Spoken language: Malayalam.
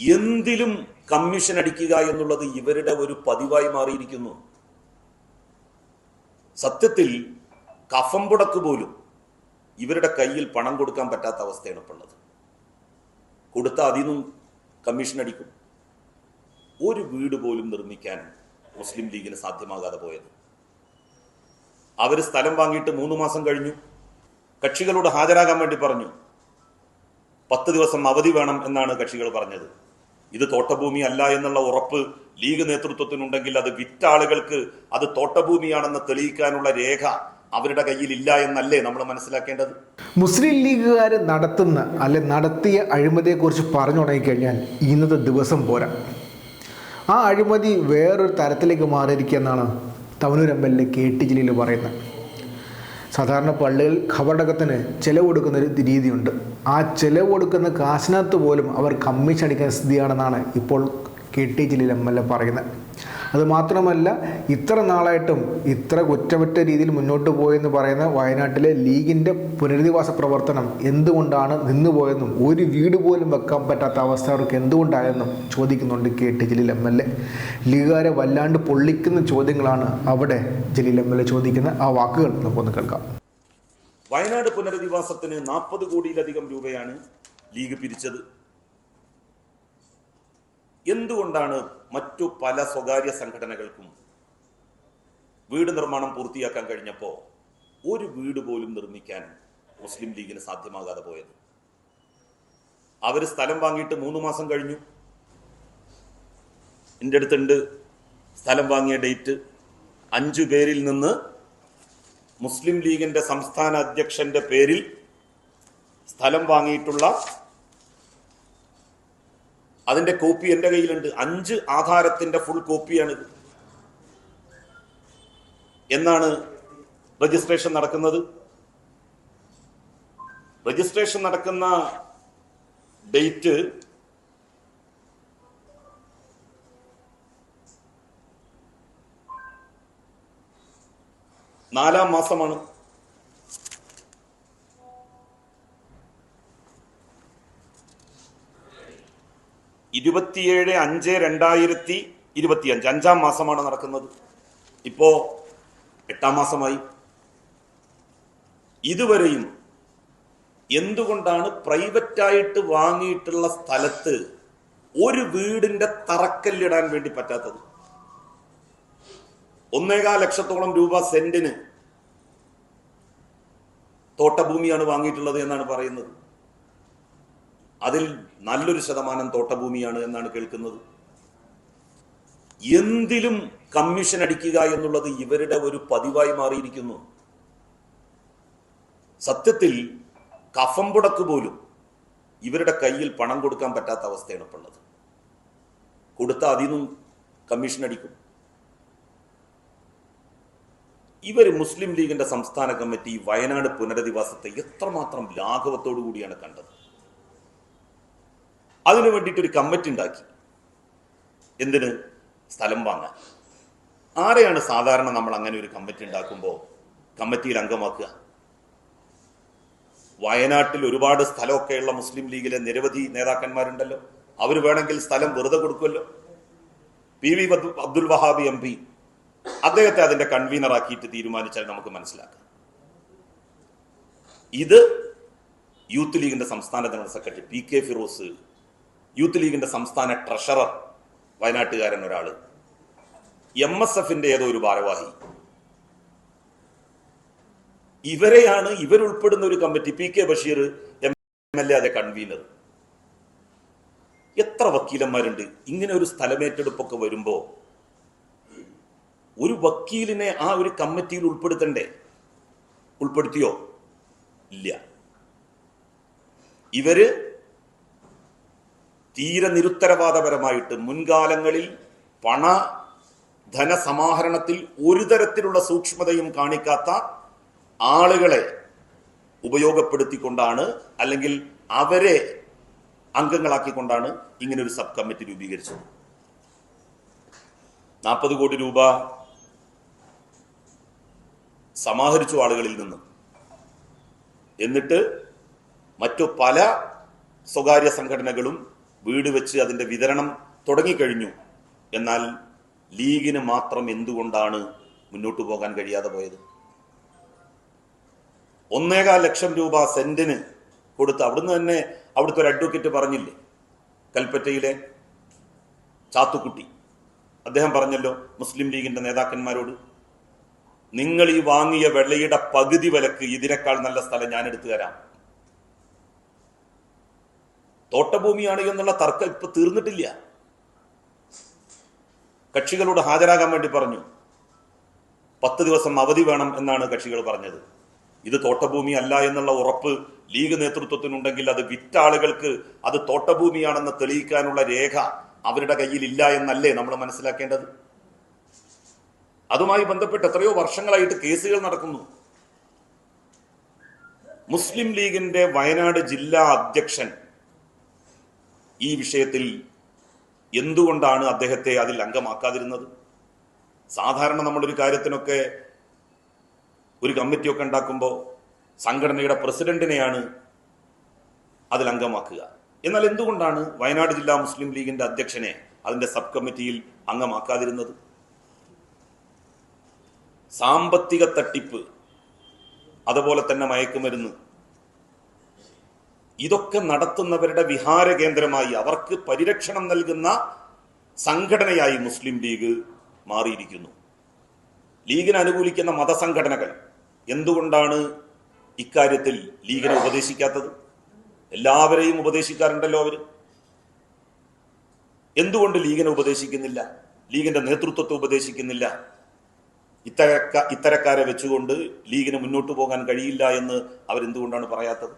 എന്തിലും കമ്മീഷൻ അടിക്കുക എന്നുള്ളത് ഇവരുടെ ഒരു പതിവായി മാറിയിരിക്കുന്നു. സത്യത്തിൽ കഫം പുടക്ക് പോലും ഇവരുടെ കയ്യിൽ പണം കൊടുക്കാൻ പറ്റാത്ത അവസ്ഥയാണ് ഇപ്പോൾ ഉള്ളത്. കൊടുത്ത അതിനും കമ്മീഷൻ അടിക്കും. ഒരു വീട് പോലും നിർമ്മിക്കാൻ മുസ്ലിം ലീഗിന് സാധ്യമാകാതെ പോയത്. അവർ സ്ഥലം വാങ്ങിയിട്ട് മൂന്ന് മാസം കഴിഞ്ഞു. കക്ഷികളോട് ഹാജരാകാൻ വേണ്ടി പറഞ്ഞു. പത്ത് ദിവസം അവധി വേണം എന്നാണ് കക്ഷികൾ പറഞ്ഞത്. ഇത് തോട്ടഭൂമി അല്ല എന്നുള്ള ഉറപ്പ് ലീഗ് നേതൃത്വത്തിനുണ്ടെങ്കിൽ അത് വിറ്റ ആളുകൾക്ക് അത് തോട്ടഭൂമിയാണെന്ന് തെളിയിക്കാനുള്ള രേഖ അവരുടെ കയ്യിൽ ഇല്ല എന്നല്ലേ നമ്മൾ മനസ്സിലാക്കേണ്ടത്? മുസ്ലിം ലീഗുകാർ നടത്തുന്ന അല്ലെ നടത്തിയ അഴിമതിയെക്കുറിച്ച് പറഞ്ഞു തുടങ്ങിക്കഴിഞ്ഞാൽ ഇന്നത്തെ ദിവസം പോരാ. ആ അഴിമതി വേറൊരു തരത്തിലേക്ക് മാറിയിരിക്കുക എന്നാണ് Thavanur M L A K T Jaleel പറയുന്നത്. സാധാരണ പള്ളികൾ ഖബറടക്കത്തിന് ചിലവ് കൊടുക്കുന്ന ഒരു രീതിയുണ്ട്. ആ ചിലവ് കൊടുക്കുന്ന കാശിനകത്ത് പോലും അവർ കമ്മീഷൻ അടിക്കുന്ന സ്ഥിതിയാണെന്നാണ് ഇപ്പോൾ K T Jaleel M L A പറയുന്നത്. അത് മാത്രമല്ല ഇത്ര നാളായിട്ടും ഇത്ര കുറ്റമറ്റ രീതിയിൽ മുന്നോട്ട് പോയെന്ന് പറയുന്ന വയനാട്ടിലെ ലീഗിന്റെ പുനരധിവാസ പ്രവർത്തനം എന്തുകൊണ്ടാണ് നിന്നുപോയെന്നും ഒരു വീട് പോലും വെക്കാൻ പറ്റാത്ത അവസ്ഥ അവർക്ക് എന്തുകൊണ്ടായെന്നും ചോദിക്കുന്നുണ്ട് K T Jaleel M L A. ലീഗുകാരെ വല്ലാണ്ട് പൊള്ളിക്കുന്ന ചോദ്യങ്ങളാണ് അവിടെ ജലീൽ എം എൽ എ ചോദിക്കുന്ന ആ വാക്കുകൾ. നമുക്കൊന്ന് കേൾക്കാം. വയനാട് പുനരധിവാസത്തിന് നാൽപ്പത് കോടിയിലധികം രൂപയാണ് ലീഗ് പിരിച്ചത്. എന്തുകൊണ്ടാണ് മറ്റു പല സ്വകാര്യ സംഘടനകൾക്കും വീട് നിർമ്മാണം പൂർത്തിയാക്കാൻ കഴിഞ്ഞപ്പോൾ ഒരു വീട് പോലും നിർമ്മിക്കാൻ മുസ്ലിം ലീഗിന് സാധ്യമാകാതെ പോയത്? അവർ സ്ഥലം വാങ്ങിയിട്ട് മൂന്ന് മാസം കഴിഞ്ഞു. എന്റെ അടുത്തുണ്ട് സ്ഥലം വാങ്ങിയ ഡേറ്റ്. അഞ്ചു പേരിൽ നിന്ന് മുസ്ലിം ലീഗിന്റെ സംസ്ഥാന അധ്യക്ഷന്റെ പേരിൽ സ്ഥലം വാങ്ങിയിട്ടുള്ള അതിന്റെ കോപ്പി എന്റെ കയ്യിലുണ്ട്. അഞ്ച് ആധാരത്തിന്റെ ഫുൾ കോപ്പിയാണിത് എന്നാണ് രജിസ്ട്രേഷൻ നടക്കുന്നത്? രജിസ്ട്രേഷൻ നടക്കുന്ന ഡേറ്റ് നാലാം മാസമാണ്. ഇരുപത്തിയേഴ് അഞ്ച് രണ്ടായിരത്തി ഇരുപത്തിയഞ്ച്. അഞ്ചാം മാസമാണ് നടക്കുന്നത്. ഇപ്പോ എട്ടാം മാസമായി. ഇതുവരെയും എന്തുകൊണ്ടാണ് പ്രൈവറ്റായിട്ട് വാങ്ങിയിട്ടുള്ള സ്ഥലത്ത് ഒരു വീടിന്റെ തറക്കല്ലിടാൻ വേണ്ടി പറ്റാത്തത്? ഒന്നേകാൽ ലക്ഷത്തോളം രൂപ സെന്റിന് തോട്ടഭൂമിയാണ് വാങ്ങിയിട്ടുള്ളത് എന്നാണ് പറയുന്നത്. അതിൽ നല്ലൊരു ശതമാനം തോട്ടഭൂമിയാണ് എന്നാണ് കേൾക്കുന്നത്. എന്തിലും കമ്മീഷൻ അടിക്കുക എന്നുള്ളത് ഇവരുടെ ഒരു പതിവായി മാറിയിരിക്കുന്നു. സത്യത്തിൽ കഫംപുടക്ക് പോലും ഇവരുടെ കയ്യിൽ പണം കൊടുക്കാൻ പറ്റാത്ത അവസ്ഥയാണ് ഇപ്പോൾ ഉള്ളത്. കൊടുത്ത അതിനും കമ്മീഷൻ അടിക്കും. ഇവർ മുസ്ലിം ലീഗിന്റെ സംസ്ഥാന കമ്മിറ്റി വയനാട് പുനരധിവാസത്തെ എത്രമാത്രം ലാഘവത്തോടു കൂടിയാണ് കണ്ടത്? അതിനു വേണ്ടിയിട്ട് ഒരു കമ്മിറ്റി ഉണ്ടാക്കി. എന്തിന്? സ്ഥലം വാങ്ങാൻ. ആരെയാണ് സാധാരണ നമ്മൾ അങ്ങനെ ഒരു കമ്മിറ്റി ഉണ്ടാക്കുമ്പോൾ കമ്മിറ്റിയിൽ അംഗമാക്കുക? വയനാട്ടിൽ ഒരുപാട് സ്ഥലമൊക്കെയുള്ള മുസ്ലിം ലീഗിലെ നിരവധി നേതാക്കന്മാരുണ്ടല്ലോ. അവർ വേണമെങ്കിൽ സ്ഥലം വെറുതെ കൊടുക്കുമല്ലോ. P V Abdul Wahabi M P. അദ്ദേഹത്തെ അതിന്റെ കൺവീനർ ആക്കിയിട്ട് തീരുമാനിച്ചാൽ നമുക്ക് മനസ്സിലാക്കാം. ഇത് യൂത്ത് ലീഗിന്റെ സംസ്ഥാന general secretary P K Firoz youth ലീഗിന്റെ സംസ്ഥാന ട്രഷറർ വയനാട്ടുകാരൻ ഒരാൾ എം എസ് എഫിന്റെ ഏതോ ഒരു ഭാരവാഹി. ഇവരെയാണ് ഇവരുൾപ്പെടുന്ന ഒരു committee P K Basheer M L A അതെ കൺവീനർ എത്ര വക്കീലന്മാരുണ്ട്? ഇങ്ങനെ ഒരു സ്ഥലമേറ്റെടുപ്പൊക്കെ വരുമ്പോ ഒരു വക്കീലിനെ ആ ഒരു കമ്മിറ്റിയിൽ ഉൾപ്പെടുത്തണ്ടേ? ഉൾപ്പെടുത്തിയോ? ഇല്ല. ഇവർ തീരെ നിരുത്തരവാദപരമായിട്ട് മുൻകാലങ്ങളിൽ പണ ധനസമാഹരണത്തിൽ ഒരു തരത്തിലുള്ള സൂക്ഷ്മതയും കാണിക്കാത്ത ആളുകളെ ഉപയോഗപ്പെടുത്തിക്കൊണ്ടാണ് അല്ലെങ്കിൽ അവരെ അംഗങ്ങളാക്കിക്കൊണ്ടാണ് ഇങ്ങനെ ഒരു സബ് കമ്മിറ്റി രൂപീകരിച്ചത്. നാൽപ്പത് കോടി രൂപ സമാഹരിച്ചു ആളുകളിൽ നിന്ന്. എന്നിട്ട് മറ്റു പല സ്വകാര്യ സംഘടനകളും വീട് വെച്ച് അതിന്റെ വിതരണം തുടങ്ങിക്കഴിഞ്ഞു. എന്നാൽ ലീഗിന് മാത്രം എന്തുകൊണ്ടാണ് മുന്നോട്ട് പോകാൻ കഴിയാതെ പോയത്? ഒന്നേകാൽ ലക്ഷം രൂപ സെന്റിന് കൊടുത്ത് അവിടുന്ന് തന്നെ അവിടുത്തെ ഒരു അഡ്വക്കേറ്റ് പറഞ്ഞില്ലേ കൽപ്പറ്റയിലെ ചാത്തുക്കുട്ടി. അദ്ദേഹം പറഞ്ഞല്ലോ മുസ്ലിം ലീഗിന്റെ നേതാക്കന്മാരോട് നിങ്ങൾ ഈ വാങ്ങിയ വെള്ളയുടെ പകുതി വിലക്ക് ഇതിനേക്കാൾ നല്ല സ്ഥലം ഞാൻ എടുത്തു തരാം. തോട്ടഭൂമിയാണ് എന്നുള്ള തർക്കം ഇപ്പൊ തീർന്നിട്ടില്ല. കക്ഷികളോട് ഹാജരാകാൻ വേണ്ടി പറഞ്ഞു. പത്ത് ദിവസം അവധി വേണം എന്നാണ് കക്ഷികൾ പറഞ്ഞത്. ഇത് തോട്ടഭൂമി അല്ല എന്നുള്ള ഉറപ്പ് ലീഗ് നേതൃത്വത്തിനുണ്ടെങ്കിൽ അത് വിറ്റ ആളുകൾക്ക് അത് തോട്ടഭൂമിയാണെന്ന് തെളിയിക്കാനുള്ള രേഖ അവരുടെ കയ്യിൽ ഇല്ല എന്നല്ലേ നമ്മൾ മനസ്സിലാക്കേണ്ടത്? അതുമായി ബന്ധപ്പെട്ട് എത്രയോ വർഷങ്ങളായിട്ട് കേസുകൾ നടക്കുന്നു. മുസ്ലിം ലീഗിന്റെ വയനാട് ജില്ലാ അധ്യക്ഷൻ ഈ വിഷയത്തിൽ എന്തുകൊണ്ടാണ് അദ്ദേഹത്തെ അതിൽ അംഗമാക്കാതിരുന്നത്? സാധാരണ നമ്മളൊരു കാര്യത്തിനൊക്കെ ഒരു കമ്മിറ്റിയൊക്കെ ഉണ്ടാക്കുമ്പോൾ സംഘടനയുടെ പ്രസിഡന്റിനെയാണ് അതിൽ അംഗമാക്കുക. എന്നാൽ എന്തുകൊണ്ടാണ് വയനാട് ജില്ലാ മുസ്ലിം ലീഗിന്റെ അധ്യക്ഷനെ അതിന്റെ സബ് കമ്മിറ്റിയിൽ അംഗമാക്കാതിരുന്നത്? സാമ്പത്തിക തട്ടിപ്പ് അതുപോലെ തന്നെ മയക്കുമരുന്ന് ഇതൊക്കെ നടത്തുന്നവരുടെ വിഹാര കേന്ദ്രമായി അവർക്ക് പരിരക്ഷണം നൽകുന്ന സംഘടനയായി മുസ്ലിം ലീഗ് മാറിയിരിക്കുന്നു. ലീഗിനെ അനുകൂലിക്കുന്ന മതസംഘടനകൾ എന്തുകൊണ്ടാണ് ഇക്കാര്യത്തിൽ ലീഗിനെ ഉപദേശിക്കാത്തത്? എല്ലാവരെയും ഉപദേശിക്കാറുണ്ടല്ലോ അവർ എന്തുകൊണ്ട് ലീഗിനെ ഉപദേശിക്കുന്നില്ല? ലീഗിന്റെ നേതൃത്വത്തെ ഉപദേശിക്കുന്നില്ല? ഇത്തരക്ക ഇത്തരക്കാരെ വെച്ചുകൊണ്ട് ലീഗിന് മുന്നോട്ട് പോകാൻ കഴിയില്ല എന്ന് അവരെന്തുകൊണ്ടാണ് പറയാത്തത്?